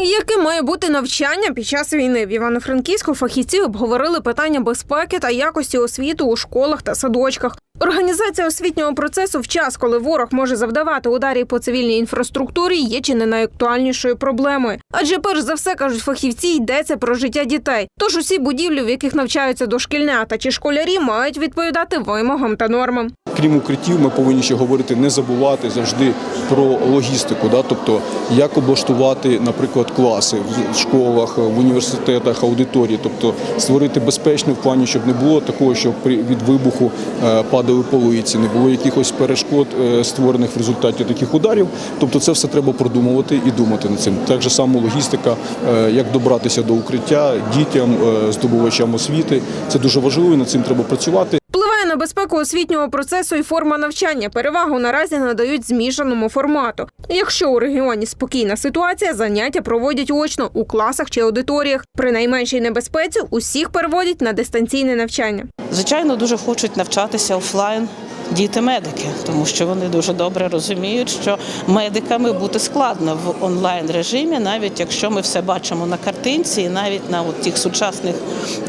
Яким має бути навчання під час війни? В Івано-Франківську фахівці обговорили питання безпеки та якості освіти у школах та садочках. Організація освітнього процесу в час, коли ворог може завдавати ударів по цивільній інфраструктурі, є чи не найактуальнішою проблемою. Адже перш за все кажуть фахівці, йдеться про життя дітей. Тож усі будівлі, в яких навчаються дошкільнята чи школярі, мають відповідати вимогам та нормам. Крім укриттів, ми повинні ще говорити, не забувати завжди про логістику, да? тобто як облаштувати, наприклад, класи в школах, в університетах, аудиторії, тобто створити безпечно в плані, щоб не було такого, що від вибуху е, падали полиці, не було якихось перешкод е, створених в результаті таких ударів. Тобто, це все треба продумувати і думати над цим. Так же само логістика, е, як добратися до укриття дітям, е, здобувачам освіти. Це дуже важливо, і над цим треба працювати. Впливає на безпеку освітнього процесу і форма навчання. Перевагу наразі надають змішаному формату. Якщо у регіоні спокійна ситуація, заняття проводять очно у класах чи аудиторіях. При найменшій небезпеці усіх переводять на дистанційне навчання. Звичайно, дуже хочуть навчатися офлайн. Діти медики, тому що вони дуже добре розуміють, що медиками бути складно в онлайн режимі, навіть якщо ми все бачимо на картинці, і навіть на от тих сучасних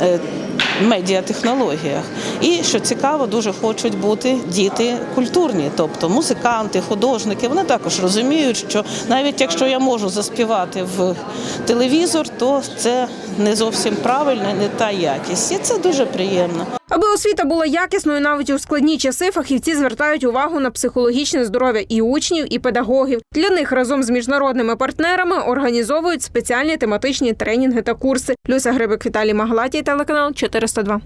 е, медіатехнологіях. І що цікаво, дуже хочуть бути діти культурні, тобто музиканти, художники. Вони також розуміють, що навіть якщо я можу заспівати в телевізор, то це не зовсім правильно, не та якість. І це дуже приємно. Аби освіта була якісною навіть у складні часи, фахівці звертають увагу на психологічне здоров'я і учнів, і педагогів. Для них разом з міжнародними партнерами організовують спеціальні тематичні тренінги та курси. Люся Грибик, Віталій Маглатій, телеканал 402.